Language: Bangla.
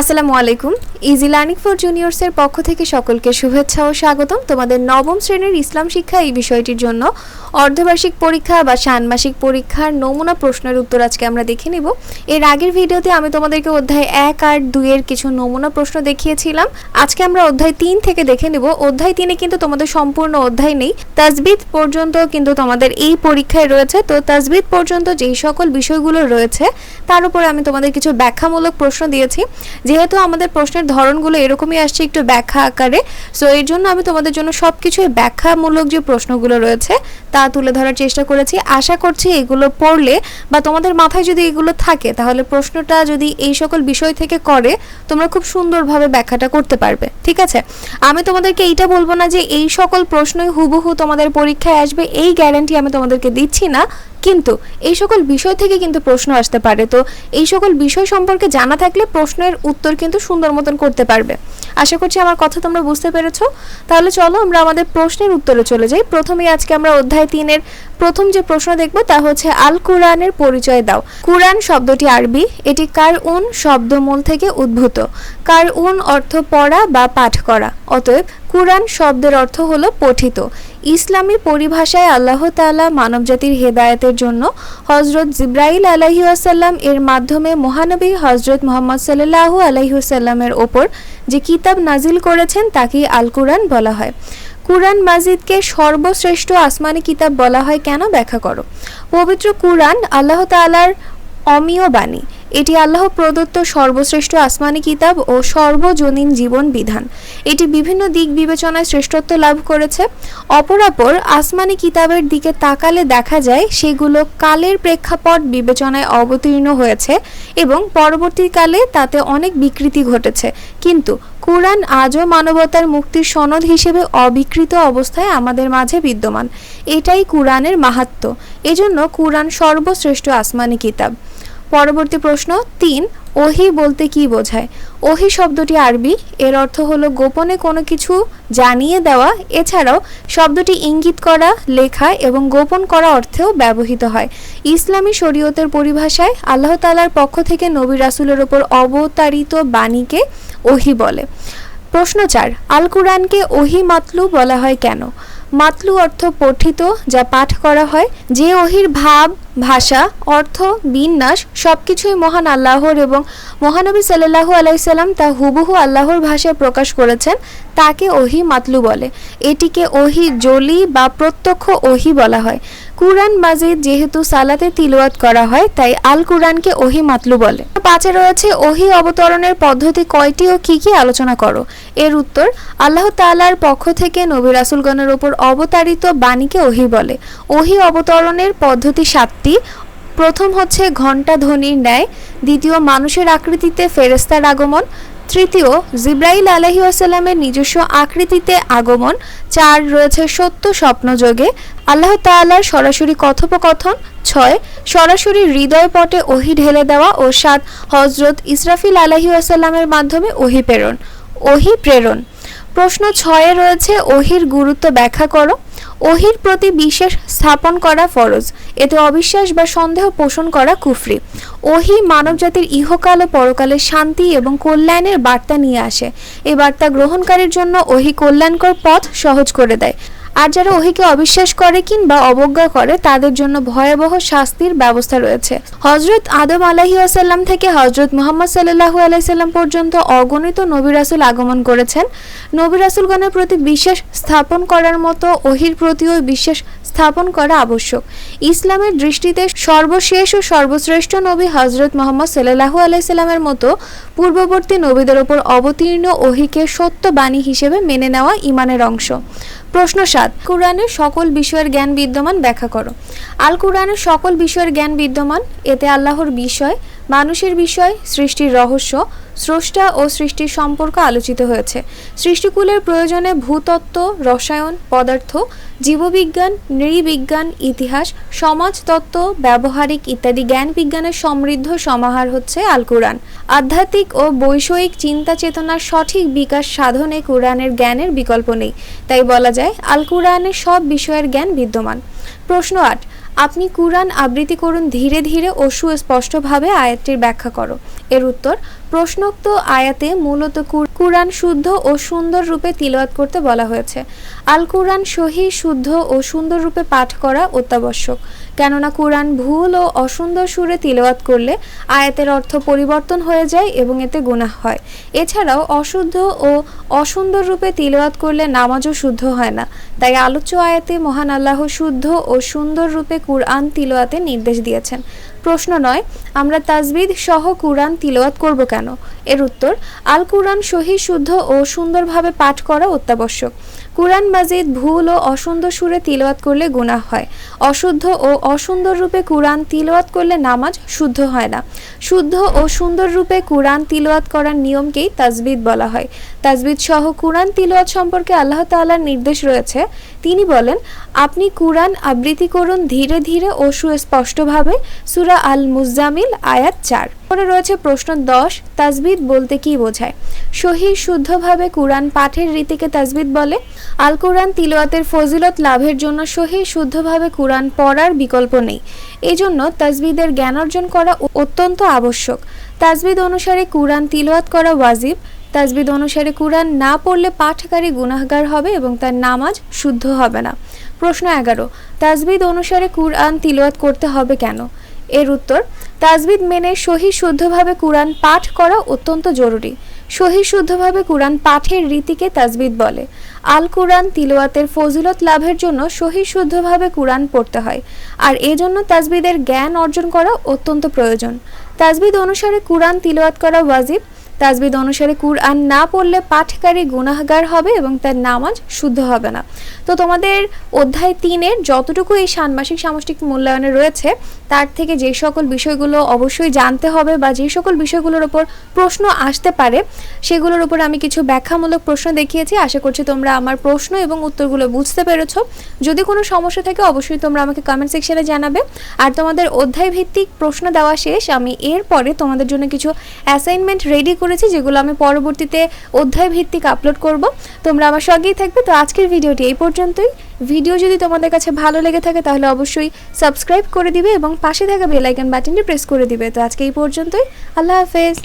আসসালামু আলাইকুম। ইজি লার্নিং ফর জুনিয়র্সের পক্ষ থেকে সকলকে শুভেচ্ছা ও স্বাগতম। তোমাদের নবম শ্রেণির ইসলাম শিক্ষা এই বিষয়টির জন্য অর্ধবার্ষিক পরীক্ষা বা ষান্মাসিক পরীক্ষার নমুনা প্রশ্নের উত্তর আজকে আমরা দেখে নিব। এর আগের ভিডিওতে আমি তোমাদেরকে অধ্যায় এক আর দুইয়ের কিছু নমুনা প্রশ্ন দেখিয়েছিলাম। আজকে আমরা অধ্যায় তিন থেকে দেখে নিব। অধ্যায় তিনে কিন্তু তোমাদের সম্পূর্ণ অধ্যায় নেই। তাজবিদ পর্যন্ত কিন্তু তোমাদের এই পরীক্ষায় রয়েছে। তো তাজবিদ পর্যন্ত যেই সকল বিষয়গুলো রয়েছে, তার উপরে আমি তোমাদের কিছু ব্যাখ্যামূলক প্রশ্ন দিয়েছি। যেহেতু আমাদের প্রশ্নের ধরনগুলো এরকমই আসছে একটু ব্যাখ্যা আকারে সো এর জন্য আমি তোমাদের জন্য সব কিছুই ব্যাখ্যামূলক যে প্রশ্নগুলো রয়েছে তা তুলে ধরার চেষ্টা করেছি। আশা করছি এগুলো পড়লে বা তোমাদের মাথায় যদি এগুলো থাকে, তাহলে প্রশ্নটা যদি এই সকল বিষয় থেকে করে, তোমরা খুব সুন্দরভাবে ব্যাখ্যাটা করতে পারবে। ঠিক আছে? আমি তোমাদেরকে এইটা বলব না যে এই সকল প্রশ্নই হুবহু তোমাদের পরীক্ষায় আসবে, এই গ্যারান্টি আমি তোমাদেরকে দিচ্ছি না। কিন্তু এই সকল বিষয় থেকে কিন্তু প্রশ্ন আসতে পারে। তো এই সকল বিষয় সম্পর্কে জানা থাকলে প্রশ্নের উত্তর কিন্তু সুন্দর মতন করতে পারবে। আশা করছি আমার কথা তোমরা বুঝতে পেরেছ। তাহলে চলো আমরা আমাদের প্রশ্নের উত্তরে চলে যাই। প্রথমেই আজকে আমরা অধ্যায় তিনের প্রথম যে প্রশ্ন দেখব তা হচ্ছে আল কুরআনের পরিচয় দাও। কুরআন শব্দটি আরবি। এটি কার উন শব্দমূল থেকে উদ্ভূত। কার উন অর্থ পড়া বা পাঠ করা। অতএব কুরআন শব্দের অর্থ হলো পঠিত। ইসলামী পরিভাষায় আল্লাহ তাআলা মানবজাতির হেদায়তের জন্য হজরত জিব্রাইল আলাইহাসাল্লাম এর মাধ্যমে মহানবী হজরত মোহাম্মদ সাল্লাহু আলাইহুসাল্লামের ওপর যে কিতাব নাজিল করেছেন তাকেই আল কুরআন বলা হয়। কুরআন মাজিদকে সর্বশ্রেষ্ঠ আসমানি কিতাব বলা হয়, কেন ব্যাখ্যা করো? পবিত্র কুরআন আল্লাহ তাআলার অমীয় বাণী। এটি আল্লাহ প্রদত্ত সর্বশ্রেষ্ঠ আসমানি কিতাব ও সর্বজনীন জীবন বিধান। এটি বিভিন্ন দিক বিবেচনায় শ্রেষ্ঠত্ব লাভ করেছে। অপরাপর আসমানি কিতাবের দিকে তাকালে দেখা যায়, সেগুলো কালের প্রেক্ষাপট বিবেচনায় অবতীর্ণ হয়েছে এবং পরবর্তীকালে তাতে অনেক বিকৃতি ঘটেছে। কিন্তু কুরআন আজও মানবতার মুক্তির সনদ হিসেবে অবিকৃত অবস্থায় আমাদের মাঝে বিদ্যমান। এটাই কুরআনের মাহাত্ম্য। এজন্য কুরআন সর্বশ্রেষ্ঠ আসমানি কিতাব। পরবর্তী প্রশ্ন তিন, ওহি বলতে কি বোঝায়? ওহি শব্দটি আরবি, এর অর্থ হলো গোপনে কোনো কিছু জানিয়ে দেওয়া, এছাড়াও শব্দটি ইঙ্গিত করা, লেখা এবং গোপন করা অর্থেও ব্যবহৃত হয়। ইসলামী শরীয়তের পরিভাষায় আল্লাহ তালার পক্ষ থেকে নবী রাসুলের ওপর অবতারিত বাণীকে ওহি বলে। প্রশ্ন চার, আল কুরআনকে ওহি মাতলু বলা হয় কেন? মাতলু অর্থ পঠিত, যা পাঠ করা হয়। যে ওহির ভাব ভাষা, অর্থ, বিন্যাস সব কিছুই মহান আল্লাহর এবং মহানবী সাল্লাহু আলাইসাল্লাম তা হুবহু আল্লাহর ভাষায় প্রকাশ করেছেন, তাকে ওহি মাতলু বলে। এটিকে ওহি জলি বা প্রত্যক্ষ ওহি বলা হয়। কুরআন মাজিদ যেহেতু সালাতে তিলওয়াত করা হয়, তাই আল কুরআনকে ওহি মাতলু বলে। পাঁচে রয়েছে, ওহি অবতরণের পদ্ধতি কয়টি ও কি কি আলোচনা করো? এর উত্তর, আল্লাহ তাআলার পক্ষ থেকে নবী রাসুলগণের ওপর অবতারিত বাণীকে ওহি বলে। ওহি অবতরণের পদ্ধতি সাতটি। প্রথম হচ্ছে ঘণ্টা ধ্বনির ন্যায়, দ্বিতীয় মানুষের আকৃতিতে ফেরেস্তার আগমন তৃতীয়, জিব্রাইল আলহি আসাল্লামের নিজস্ব আকৃতিতে আগমন। চার, রয়েছে সত্য স্বপ্নযোগে আল্লাহ তাল্লাহ সরাসরি কথোপকথন। ছয়, সরাসরি হৃদয় পটে ওহি ঢেলে দেওয়া। ও সাত হজরত ইসরাফিল আলহি আসাল্লামের মাধ্যমে ওহি প্রেরণ। ওহি প্রেরণ। প্রশ্ন ছয়ে রয়েছে, অহির গুরুত্ব ব্যাখ্যা করো। অহির প্রতি বিশ্বাস স্থাপন করা ফরজ। এতে অবিশ্বাস বা সন্দেহ পোষণ করা কুফরি। ওহি মানবজাতির ইহকাল ও পরকালের শান্তি এবং কল্যাণের বার্তা নিয়ে আসে। এই বার্তা গ্রহণকারীর জন্য ওহি কল্যাণকর পথ সহজ করে দেয়। আর যারা ওহিকে অবিশ্বাস করে কিংবা অবজ্ঞা করে, তাদের জন্য ভয়াবহ শাস্তির ব্যবস্থা রয়েছে। হজরত আদম আলাহি আসাল্লাম থেকে হজরত মোহাম্মদ সাল্লাহু আলাইসাল্লাম পর্যন্ত অগণিত নবী রাসুল আগমন করেছেন। নবী রাসুলগণের প্রতি বিশ্বাস স্থাপন করার মতো ওহির প্রতিও বিশ্বাস স্থাপন করা আবশ্যক। ইসলামের দৃষ্টিতে সর্বশেষ ও সর্বশ্রেষ্ঠ নবী হজরত মোহাম্মদ সাল্লাহু আলাইসাল্লামের মতো পূর্ববর্তী নবীদের ওপর অবতীর্ণ ওহিকে সত্য বাণী হিসেবে মেনে নেওয়া ইমানের অংশ। প্রশ্ন সাত, কোরআনের সকল বিষয়ের জ্ঞান বিদ্যমান ব্যাখ্যা করো। আল কোরআনের সকল বিষয়ের জ্ঞান বিদ্যমান, এতে আল্লাহর বিষয়, মানুষের বিষয়, সৃষ্টির রহস্য, স্রষ্টা ও সৃষ্টির সম্পর্ক আলোচিত হয়েছে। সৃষ্টিকুলের প্রয়োজনে ভূতত্ত্ব, রসায়ন, পদার্থ জীববিজ্ঞান, নৃবিজ্ঞান, ইতিহাস সমাজতত্ত্ব ব্যবহারিক ইত্যাদি জ্ঞান বিজ্ঞানের সমৃদ্ধ সমাহার হচ্ছে আল কোরআন। আধ্যাত্মিক ও বৈষয়িক চিন্তা চেতনার সঠিক বিকাশ সাধনে কোরআনের জ্ঞানের বিকল্প নেই। তাই বলা যায়, আল কোরআনের সব বিষয়ের জ্ঞান বিদ্যমান। প্রশ্ন আট, আপনি কুরআন আবৃত্তি করুন ধীরে ধীরে ও সুস্পষ্টভাবে আয়াতটির ব্যাখ্যা করো। এর উত্তর, প্রশ্নোক্ত আয়াতে মূলত কুর- কুরআন শুদ্ধ ও সুন্দর রূপে তিলওয়াত করতে বলা হয়েছে। আল কুরআন সহি, শুদ্ধ ও সুন্দর রূপে পাঠ করা অত্যাবশ্যক। কেননা কুরআন ভুল ও অসুন্দর সুরে তিলওয়াত করলে আয়াতের অর্থ পরিবর্তন হয়ে যায় এবং এতে গুনাহ হয়। এছাড়াও অশুদ্ধ ও অসুন্দর রূপে তিলওয়াত করলে নামাজও শুদ্ধ হয় না। তাই আলোচ্য আয়াতে মহান আল্লাহ শুদ্ধ ও সুন্দর রূপে কুরআন তিলওয়াতে নির্দেশ দিয়েছেন। প্রশ্ন নয়, আমরা তাজবিদ সহ কুরআন তিলওয়াত করব কেন? এর উত্তর, আল কুরআন সহি, শুদ্ধ ও সুন্দরভাবে পাঠ করা অত্যাবশ্যক। কুরআন মাজিদ ভুল ও অসুন্দর সুরে তিলওয়াত করলে গুনাহ হয়। অশুদ্ধ ও অসুন্দর রূপে কুরআন তিলওয়াত করলে নামাজ শুদ্ধ হয় না। শুদ্ধ ও সুন্দর রূপে কুরআন তিলওয়াত করার নিয়মকেই তাজবিদ বলা হয়। তাজবিদ সহ কুরআন তিলওয়াত সম্পর্কে আল্লাহ তাআলার নির্দেশ রয়েছে। তিনি বলেন, আপনি কুরআন আবৃত্তি করুন ধীরে ধীরে ও সুস্পষ্টভাবে। সুরা আল মুজামিল আয়াত চার। পরে রয়েছে প্রশ্ন দশ, তাজবিদ বলতে কি বোঝায়? সহি, শুদ্ধভাবে কুরআন পাঠের রীতিকে তাজবিদ বলে? আল কুরআন তিলওয়াতের ফজিলত লাভের জন্য সহি, শুদ্ধভাবে কুরআন পড়ার বিকল্প নেই। এজন্য জন্য তাজবিদের জ্ঞান অর্জন করা অত্যন্ত আবশ্যক। তাজবিদ অনুসারে কুরআন তিলওয়াত করা ওয়াজিব। তাজবিদ অনুসারে কুরআন না পড়লে পাঠকারী গুনাহগার হবে এবং তার নামাজ শুদ্ধ হবে না। প্রশ্ন এগারো, তাজবিদ অনুসারে কুরআন তিলওয়াত করতে হবে কেন? এর উত্তর, তাজবিদ মেনে সহি, শুদ্ধভাবে কুরআন পাঠ করা অত্যন্ত জরুরি। সহি শুদ্ধভাবে কুরআন পাঠের রীতিকে তাজবিদ বলে। আল কোরআন তিলোয়াতের ফজিলত লাভের জন্য সহি শুদ্ধভাবে কুরআন পড়তে হয়। আর এজন্য তাজবিদের জ্ঞান অর্জন করা অত্যন্ত প্রয়োজন। তাজবিদ অনুসারে কোরআন তিলোয়াত করা ওয়াজিব তাজবিদ অনুসারে কুরআন না পড়লে পাঠকারী গুনাহগার হবে এবং তার নামাজ শুদ্ধ হবে না। তো তোমাদের অধ্যায় তিনের যতটুকু এই ষান্মাসিক সামষ্টিক মূল্যায়নে রয়েছে, তার থেকে যে সকল বিষয়গুলো অবশ্যই জানতে হবে বা যে সকল বিষয়গুলোর ওপর প্রশ্ন আসতে পারে, সেগুলোর উপর আমি কিছু ব্যাখ্যামূলক প্রশ্ন দেখিয়েছি। আশা করছি তোমরা আমার প্রশ্ন এবং উত্তরগুলো বুঝতে পেরেছ। যদি কোনো সমস্যা থাকে, অবশ্যই তোমরা আমাকে কমেন্ট সেকশনে জানাবে। আর তোমাদের অধ্যায় ভিত্তিক প্রশ্ন দেওয়া শেষ। আমি এরপরে তোমাদের জন্য কিছু অ্যাসাইনমেন্ট রেডি করেছি, যেগুলো আমি পরবর্তীতে অধ্যায় ভিত্তিক আপলোড করব। তোমরা আমার সঙ্গেই থাকবে। তো আজকের ভিডিওটি এই পর্যন্তই। ভিডিও যদি তোমাদের কাছে ভালো লেগে থাকে, তাহলে অবশ্যই সাবস্ক্রাইব করে দিবে এবং পাশে থাকা বেলাইকন বাটনটি প্রেস করে দিবে। তো আজকে এই পর্যন্তই। আল্লাহ হাফেজ।